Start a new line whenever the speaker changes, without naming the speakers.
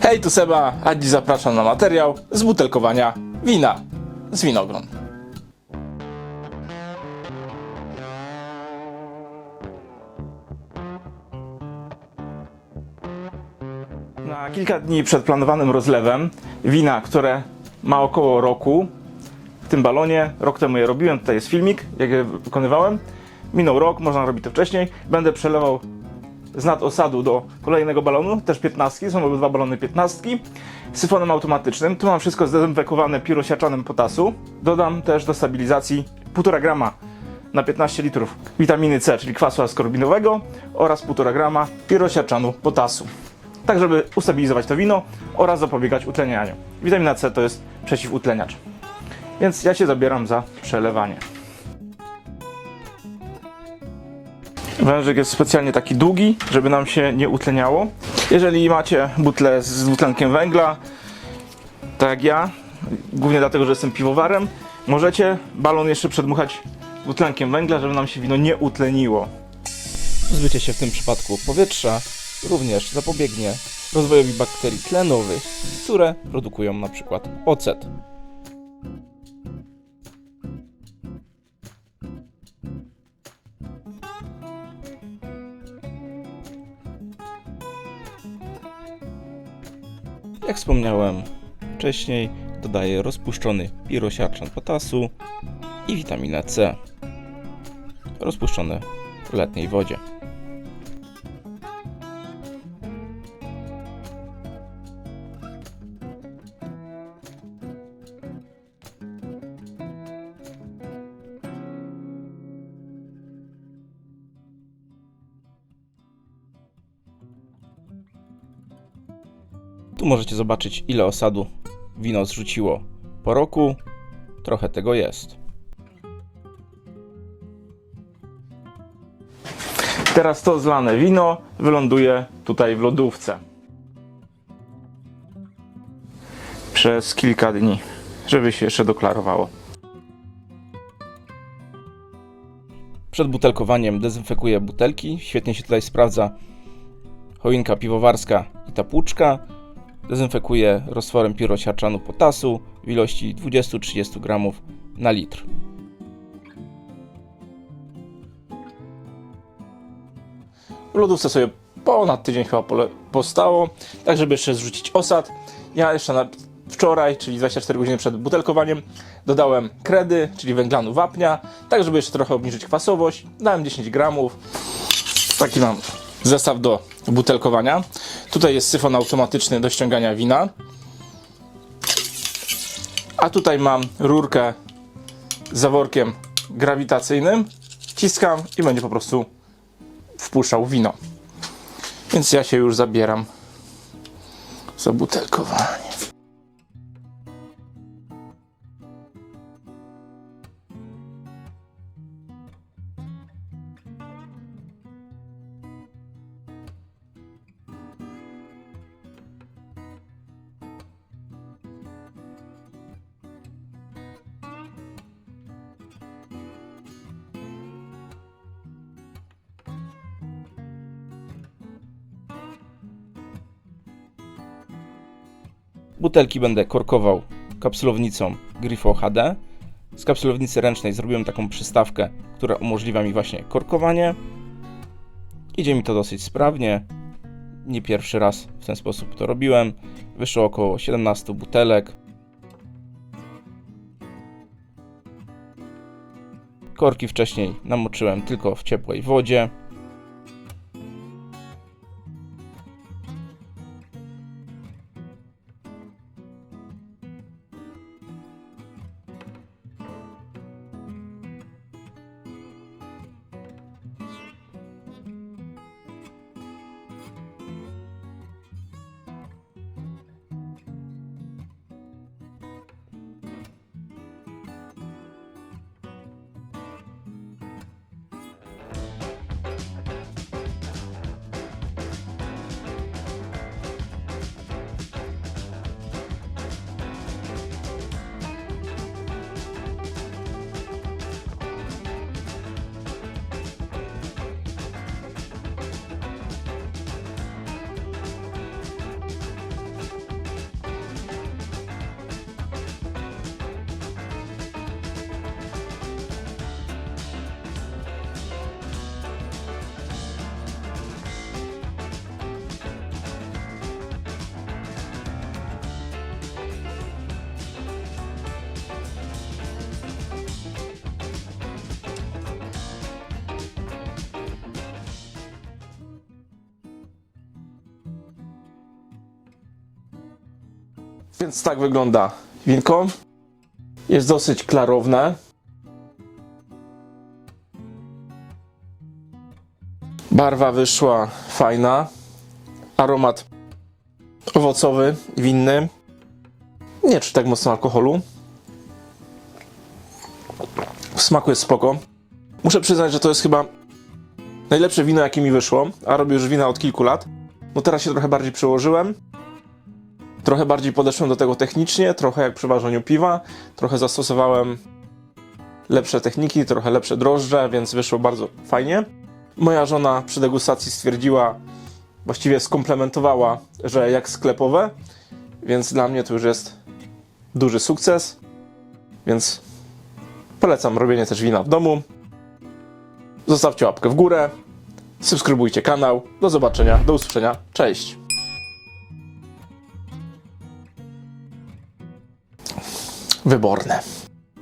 Hej, tu Seba, a dziś zapraszam na materiał z butelkowania wina z winogron. Na kilka dni przed planowanym rozlewem wina, które ma około roku, w tym balonie, rok temu je robiłem, tutaj jest filmik, jak je wykonywałem. Minął rok, można robić to wcześniej. Będę przelewał z nad osadu do kolejnego balonu, też 15, są obydwa balony 15, syfonem automatycznym. Tu mam wszystko zdezynfekowane pirosiaczanem potasu. Dodam też do stabilizacji 1,5 grama na 15 litrów witaminy C, czyli kwasu askorbinowego oraz 1,5 grama pirosiaczanu potasu. Tak, żeby ustabilizować to wino oraz zapobiegać utlenianiu. Witamina C to jest przeciwutleniacz. Więc ja się zabieram za przelewanie. Wężyk jest specjalnie taki długi, żeby nam się nie utleniało. Jeżeli macie butlę z dwutlenkiem węgla, tak jak ja, głównie dlatego, że jestem piwowarem, możecie balon jeszcze przedmuchać dwutlenkiem węgla, żeby nam się wino nie utleniło.
Zbycie się w tym przypadku powietrza również zapobiegnie rozwojowi bakterii tlenowych, które produkują na przykład ocet. Jak wspomniałem wcześniej, dodaję rozpuszczony pirosiarczan potasu i witaminę C, rozpuszczone w letniej wodzie. Możecie zobaczyć, ile osadu wino zrzuciło po roku. Trochę tego jest.
Teraz to zlane wino wyląduje tutaj w lodówce. Przez kilka dni, żeby się jeszcze doklarowało.
Przed butelkowaniem dezynfekuję butelki. Świetnie się tutaj sprawdza choinka piwowarska i ta płuczka. Dezynfekuję roztworem pirosiarczanu potasu w ilości 20-30 gramów na litr.
W lodówce sobie ponad tydzień chyba postało, tak żeby jeszcze zrzucić osad. Ja jeszcze na wczoraj, czyli 24 godziny przed butelkowaniem, dodałem kredy, czyli węglanu wapnia, tak żeby jeszcze trochę obniżyć kwasowość. Dałem 10 gramów. Taki mam zestaw do butelkowania. Tutaj jest syfon automatyczny do ściągania wina. A tutaj mam rurkę z zaworkiem grawitacyjnym. Wciskam i będzie po prostu wpuszczał wino. Więc ja się już zabieram za butelkowanie.
Butelki będę korkował kapsulownicą Grifo HD. Z kapsulownicy ręcznej zrobiłem taką przystawkę, która umożliwia mi właśnie korkowanie. Idzie mi to dosyć sprawnie. Nie pierwszy raz w ten sposób to robiłem. Wyszło około 17 butelek. Korki wcześniej namoczyłem tylko w ciepłej wodzie.
Więc tak wygląda winko. Jest dosyć klarowne. Barwa wyszła fajna. Aromat owocowy, winny. Nie czuć tak mocno alkoholu. W smaku jest spoko. Muszę przyznać, że to jest chyba najlepsze wino, jakie mi wyszło, a robię już wina od kilku lat. No teraz się trochę bardziej przełożyłem. Trochę bardziej podeszłem do tego technicznie, trochę jak przy ważeniu piwa. Trochę zastosowałem lepsze techniki, trochę lepsze drożdże, więc wyszło bardzo fajnie. Moja żona przy degustacji stwierdziła, właściwie skomplementowała, że jak sklepowe, więc dla mnie to już jest duży sukces. Więc polecam robienie też wina w domu. Zostawcie łapkę w górę, subskrybujcie kanał. Do zobaczenia, do usłyszenia. Cześć! Wyborne.